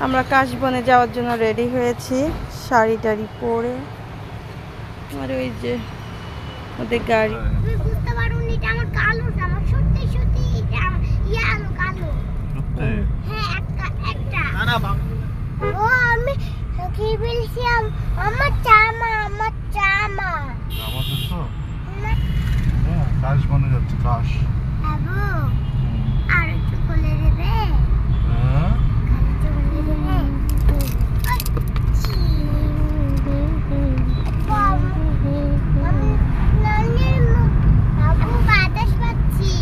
আমরা কাশবনে যাওয়ার জন্য রেডি হয়েছি শাড়ি টাড়ি পরে। আর ওই যে ওদের গাড়ি। তুমি বুঝতে পারো নি এটা আমার কালো। আমার সত্যি সত্যি এটা আমার ইয়া আলো কালো সত্যি হ্যাঁ একটা একটা না না বাবা ও আমি কি বলছিলাম আমার জামা আমার জামা আমার তো না, হ্যাঁ কাশ বনে যাচ্ছে কাশ বাবু আর একটু খুলে দেবে হ্যাঁ আর একটু খুলে দেবে আচ্ছি। বাবু, আমি নানির মুখ- বাবু বাতাস পাচ্ছি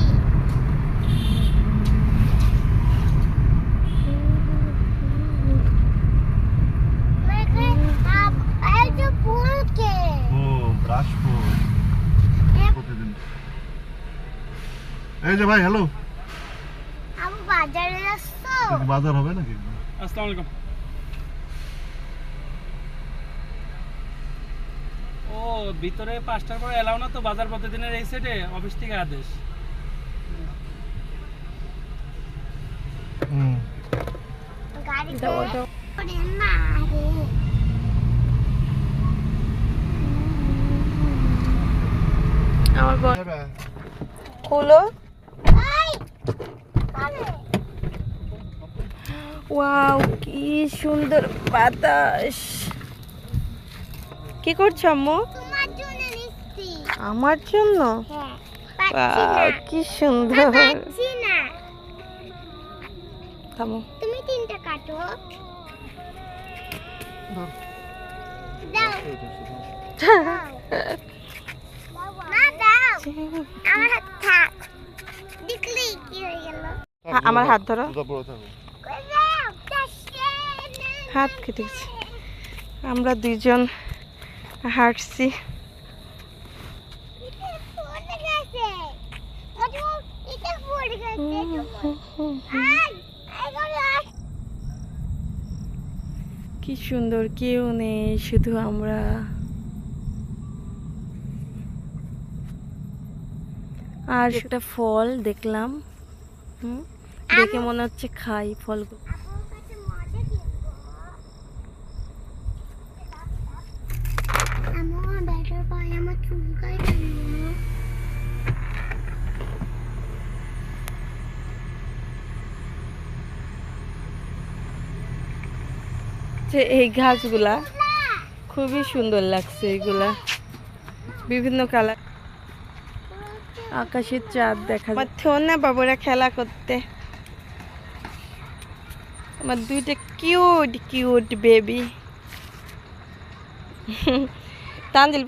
আমার এখানে আব- এই যে ফুলকে ও ব্রাশ প্রতিদিন এই যে ভাই হ্যালো আবু বাজারে যাচ্ছো? বাজার হবে নাকি? আসসালামু আলাইকুম। ও ভিতরে পাঁচটার পর এলাও না তো বাজার প্রতিদিনের এই সেটে অফিস থেকে আদেশ। হুম। গাড়িতে দাও, দাও। ওরে আমার খুলো। ওয়াও কি সুন্দর বাতাস। কি করছ আম্মু? জন্য আমার জন্য? হ্যাঁ কি সুন্দর। থামো। তুমি তিনটা কাটো। দাও। আমার হাত হয়ে আমার হাত ধরো হাত কেটে গেছে। আমরা দুইজন হাঁটছি। কি সুন্দর কেউ নেই শুধু আমরা। আর একটা ফল দেখলাম হুম? দেখে মনে হচ্ছে খাই ফলগুলো। কিনবো যে এই ঘাসগুলা খুবই সুন্দর লাগছে এগুলা। বিভিন্ন কালার আকাশের চাঁদ দেখা যাচ্ছে না বাবুরা খেলা করতে। আমার দুইটা কিউট কিউট বেবি তানজিল